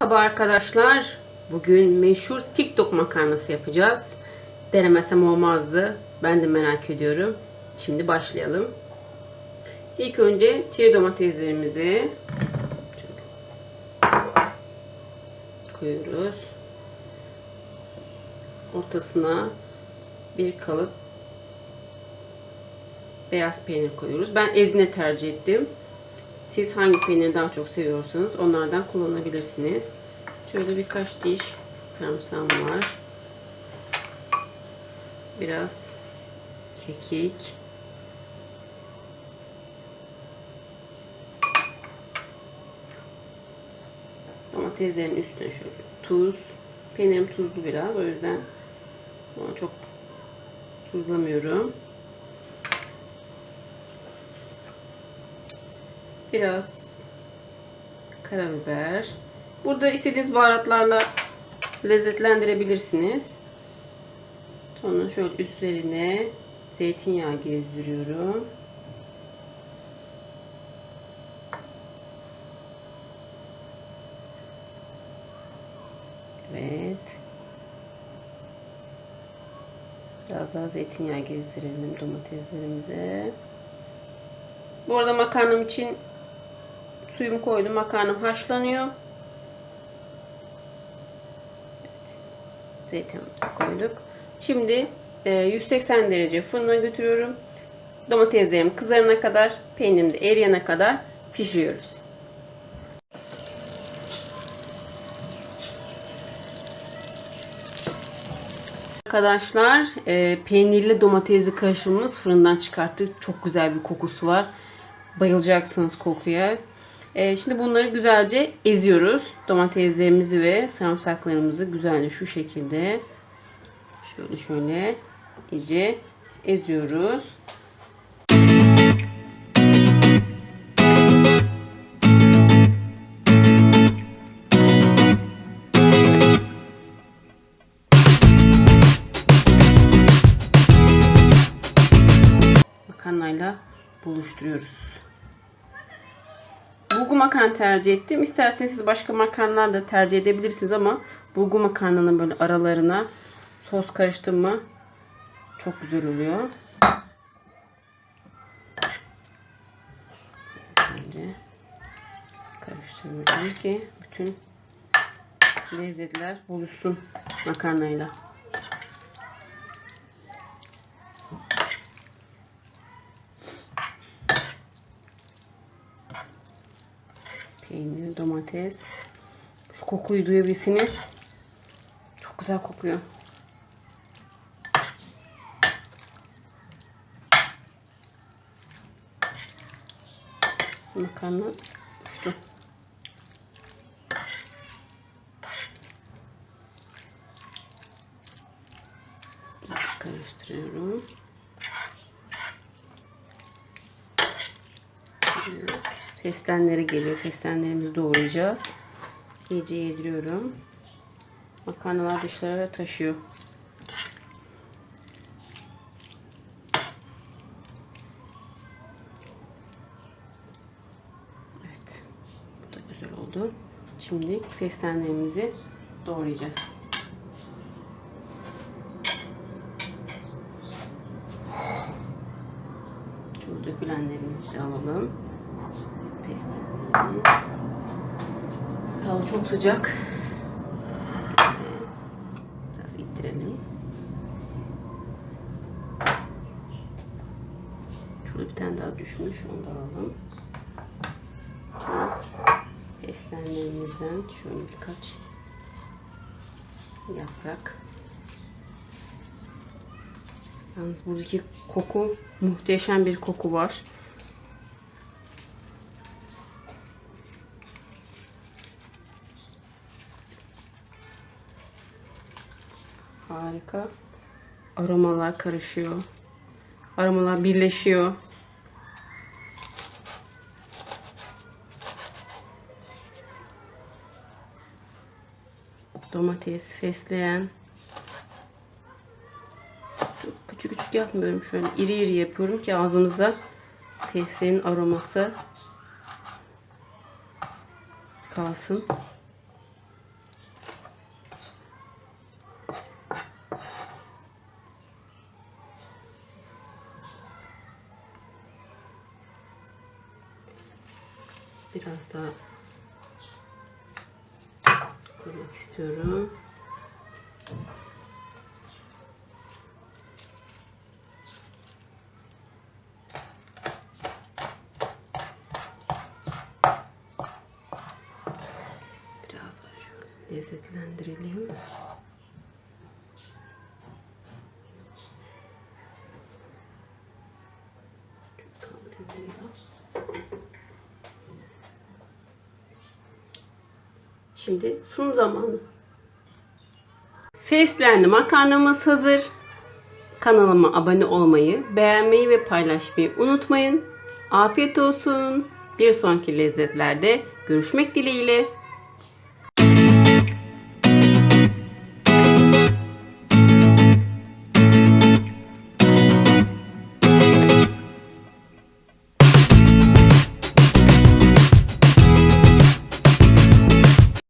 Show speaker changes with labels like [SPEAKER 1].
[SPEAKER 1] Merhaba arkadaşlar. Bugün meşhur TikTok makarnası yapacağız. Denemesem olmazdı. Ben de merak ediyorum. Şimdi başlayalım. İlk önce çeri domateslerimizi koyuyoruz. Ortasına bir kalıp beyaz peynir koyuyoruz. Ben ezine tercih ettim. Siz hangi peyniri daha çok seviyorsanız onlardan kullanabilirsiniz. Şöyle birkaç diş sarımsağım var. Biraz kekik. Domateslerin üstüne şöyle tuz. Peynirim tuzlu biraz. O yüzden onu çok tuzlamıyorum. Biraz karabiber. Burada istediğiniz baharatlarla lezzetlendirebilirsiniz. Sonra şöyle üstlerine zeytinyağı gezdiriyorum. Evet. Biraz daha zeytinyağı gezdirelim domateslerimize. Bu arada makarnam için suyumu koydum. Makarnam haşlanıyor. Zeytinyağı koyduk. Şimdi e, 180 derece fırına götürüyorum. Domateslerim kızarana kadar, peynirim de eriyene kadar pişiriyoruz. Arkadaşlar e, peynirli domatesli karışımımız fırından çıkarttık. Çok güzel bir kokusu var. Bayılacaksınız kokuya. E, şimdi bunları güzelce eziyoruz. Domateslerimizi ve sarımsaklarımızı güzelce şu şekilde şöyle şöyle iyice eziyoruz. makarnayla buluşturuyoruz. Bulgur makarna tercih ettim. İsterseniz siz başka makarnalar da tercih edebilirsiniz ama bulgur makarnanın böyle aralarına sos karıştı mı çok güzel oluyor. Önce karıştırıyorum ki bütün lezzetler buluşsun makarnayla. Peynir, domates. Şu kokuyu duyabilirsiniz. Çok güzel kokuyor. Makarna uçtu. Karıştırıyorum. Fesleğenleri geliyor. Fesleğenlerimizi doğrayacağız. İyice yediriyorum. Makarnalar dışlara taşıyor. Evet. Bu da güzel oldu. Şimdi fesleğenlerimizi doğrayacağız. Şu dökülenlerimizi de alalım. Fesleğenlerimiz. Tava çok sıcak. Biraz ittirelim. Şurada bir tane daha düşmüş. Onu da alalım. Fesleğenlerimizden şöyle birkaç yaprak. Yalnız buradaki koku muhteşem bir koku var. Harika. Aromalar karışıyor. Aromalar birleşiyor. Domates, fesleğen. Çok küçük küçük yapmıyorum şöyle iri iri yapıyorum ki ağzınıza fesleğen aroması kalsın. Biraz daha koymak istiyorum. Biraz daha şöyle lezzetlendirelim. Kaldırayım da. Şimdi sunum zamanı. Fesleğenli makarnamız hazır. Kanalıma abone olmayı, beğenmeyi ve paylaşmayı unutmayın. Afiyet olsun. Bir sonraki lezzetlerde görüşmek dileğiyle.